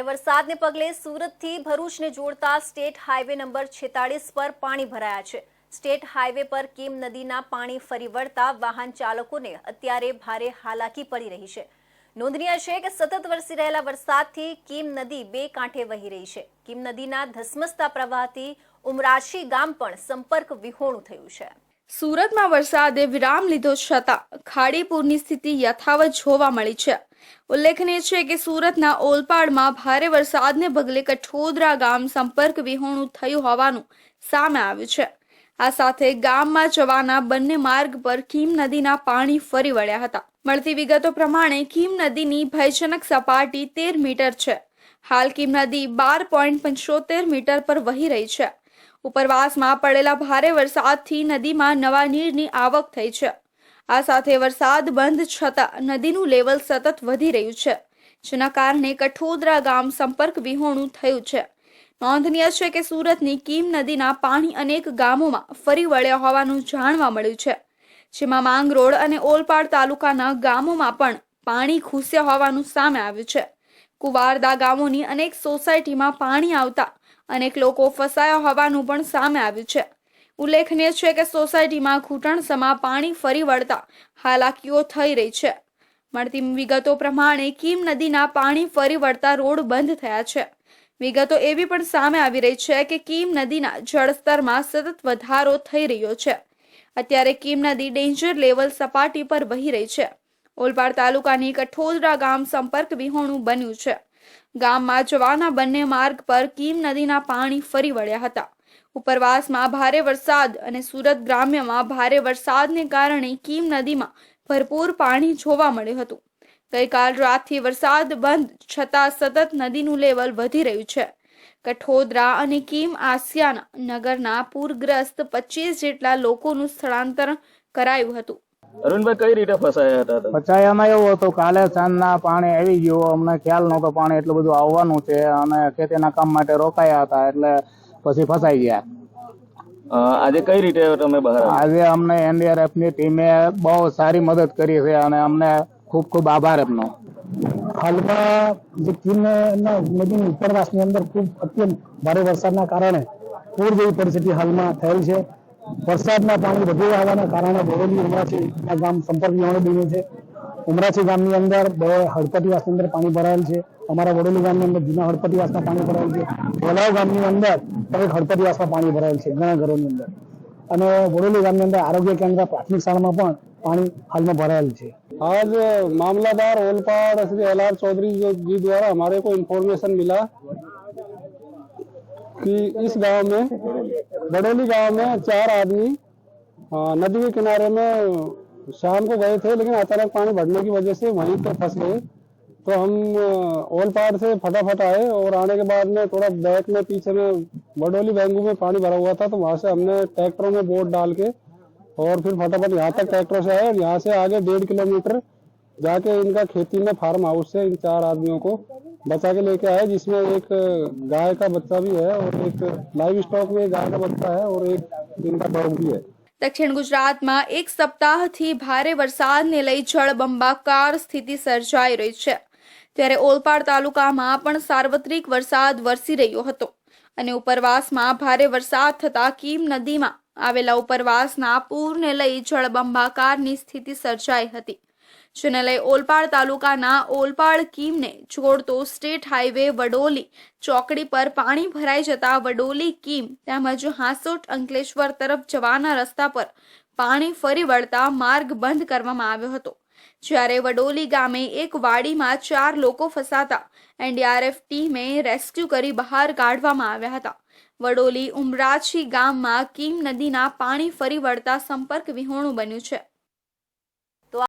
ભારે વરસાદને પગલે સુરતથી ભરૂચને જોડતા સ્ટેટ હાઈવે નંબર છેતાળીસ પર પાણી ભરાયા છે. સ્ટેટ હાઈવે પર કેમ નદીના પાણી ફરી વળતા વાહન ચાલકોને અત્યારે ભારે હાલાકી પડી રહી છે. નોંધનીય છે કે સતત વરસી રહેલા વરસાદથી કીમ નદી બે કાંઠે વહી રહી છે. કીમ નદીના ધસમસતા પ્રવાહથી ઉમરાશી ગામ પણ સંપર્ક વિહોણું થયું છે. સુરતમાં વરસાદે વિરામ લીધો છતાં ખાડીપુરની સ્થિતિ યથાવત જોવા મળી છે. ઉલ્લેખનીય છે કે સુરતના ઓલપાડમાં ભારે વરસાદને પગલે કઠોદરા ગામ સંપર્ક વિહોણું થયું હોવાનું સામે આવ્યું છે. આ સાથે ગામમાં જવાના બંને માર્ગ પર કીમ નદીના પાણી ફરી વળ્યા હતા. મળતી વિગતો પ્રમાણે કીમ નદીની ભયજનક સપાટી તેર મીટર છે. હાલ કીમ નદી બાર પોઈન્ટ પંચોતેર મીટર પર વહી રહી છે. ઉપરવાસમાં પડેલા ભારે વરસાદથી નદીમાં નવા નીરની આવક થઈ છે. આ સાથે વરસાદ બંધ છતાં નદીનું લેવલ સતત વધી રહ્યું છે, જેના કારણે કઠોદરા ગામ સંપર્ક વિહોણું થયું છે. નોંધનીય છે કે સુરતની કીમ નદીના પાણી અનેક ગામોમાં ફરી વળ્યા હોવાનું જાણવા મળ્યું છે, જેમાં માંગરોળ અને ઓલપાડ તાલુકાના ગામોમાં પણ પાણી ઘૂસ્યા હોવાનું સામે આવ્યું છે. કુવારદા ગામોની અનેક સોસાયટીમાં પાણી આવતા અનેક લોકો ફસાયા હોવાનું પણ સામે આવ્યું છે. ઉલ્લેખનીય છે કે સોસાયટીમાં ઘૂંટણસમા પાણી ફરી વળતા હાલાકીઓ થઈ રહી છે. મળતી વિગતો પ્રમાણે કીમ નદીના પાણી ફરી વળતા રોડ બંધ થયા છે. વિગતો એવી પણ સામે આવી રહી છે કે કીમ નદીના જળસ્તરમાં સતત વધારો થઈ રહ્યો છે. અત્યારે કીમ નદી ડેન્જર લેવલ સપાટી પર વહી રહી છે. ઓલપાડ તાલુકાની કઠોદરા ગામ સંપર્ક વિહોણું બન્યું છે. ગામમાં જવાના બંને માર્ગ પર કીમ નદીના પાણી ફરી વળ્યા હતા. ઉપરવાસમાં ભારે વરસાદ અને સુરત ગ્રામ્યમાં ભારે વરસાદને કારણે કીમ નદીમાં ભરપૂર પાણી જોવા મળ્યું હતું. ગઈકાલ રાતથી વરસાદ બંધ છતાં સતત નદીનું લેવલ વધી રહ્યું છે. કઠોદરા અને કીમ આસિયાના નગરના પૂરગ્રસ્ત પચીસ જેટલા લોકોનું સ્થળાંતર કરાયું હતું. અરુણભાઈ કઈ રીતે ફસાયા હતા એવું હતું કાલે સાંજના પાણી આવી ગયું અમને ખ્યાલ નહોતો પાણી એટલું બધું આવવાનું છે અને ખેતીના કામ માટે રોકાયા હતા એટલે પછી ફસાઈ ગયા. આજે કઈ રીતે તમે બહાર આજે અમને એનડીઆરએફની ટીમે બહુ સારી મદદ કરી છે અને અમને ખૂબ ખૂબ આભાર એમનો. હાલમાં જે કીરના નદીની ઉપરવાસની અંદર ખૂબ અત્યંત ભારે વરસાદના કારણે પૂર જેવી પરિસ્થિતિ હાલમાં થયેલ છે. વરસાદના પાણી વધુ આવવાના કારણે બોરેલી ઉમરાછી ગામ સંપર્ક વિહોણું બન્યું છે. ઉમરાછી ગામની અંદર બે હળપતિવાસની અંદર પાણી ભરાયેલ છે. અમારા વડોલી ગામની અંદર જૂના હળપતિવાસમાં પાણી ભરાયેલ છે ભોલાવ ગામની અંદર એક હળપતિવાસમાં પાણી ભરાયેલ છે ઘણા ઘરોની અંદર અને વડોલી ગામની અંદર આરોગ્ય કેન્દ્ર પ્રાથમિક શાળામાં પણ પાણી હાલમાં ભરાયેલ છે आज मामलादार ओलपाड़ श्री एल आर चौधरी जो जी द्वारा हमारे को इन्फॉर्मेशन मिला कि इस गांव में बडोली गांव में चार आदमी अ, नदी के किनारे में शाम को गए थे लेकिन अचानक पानी बढ़ने की वजह से वहीं पे फंस गए तो हम अ, ओलपाड़ से फटाफट आए और आने के बाद में थोड़ा बैक में पीछे में बडोली बैंगू में पानी भरा हुआ था तो वहां से हमने ट्रैक्टरों में बोट डाल के और फिर फटाफट यहाँ तक ट्रैक्टर से आए और यहाँ से आगे डेढ़ किलोमीटर जाके इनका खेती में फार्म हाउस से इन चार आदमियों को बचा के लेके आए जिसमें एक गाय का बच्चा भी है और एक लाइव स्टॉक में एक गाय का बच्चा है और एक इनका डॉग भी है દક્ષિણ ગુજરાતમાં એક સપ્તાહથી ભારે વરસાદને લઈ જળબંબાકાર સ્થિતિ સર્જાઈ રહી છે ત્યારે ઓલપાડ તાલુકામાં પણ સાર્વત્રિક વરસાદ વરસી રહ્યો હતો અને ઉપરવાસમાં ભારે વરસાદ થતા કીમ નદીમાં આવેલા ઉપરવાસના પૂરને લઈ જળબંબાકારની સ્થિતિ સર્જાઈ હતી. જેને લઈ ઓલપાડ તાલુકાના ઓલપાડ કીમને જોડતો સ્ટેટ હાઈવે વડોલી ચોકડી પર પાણી ભરાઈ જતા વડોલી કીમ તેમજ હાંસોટ અંકલેશ્વર તરફ જવાના રસ્તા પર પાણી ફરી વળતા માર્ગ બંધ કરવામાં આવ્યો હતો. જ્યારે વડોલી ગામે એક વાડીમાં ચાર લોકો ફસાતા, એનડીઆરએફ ટીમે રેસ્ક્યુ કરી બહાર કાઢવામાં આવ્યા હતા. વડોલી ઉમરાછી ગામમાં કીમ નદીના પાણી ફરી વળતા સંપર્ક વિહોણું બન્યું છે.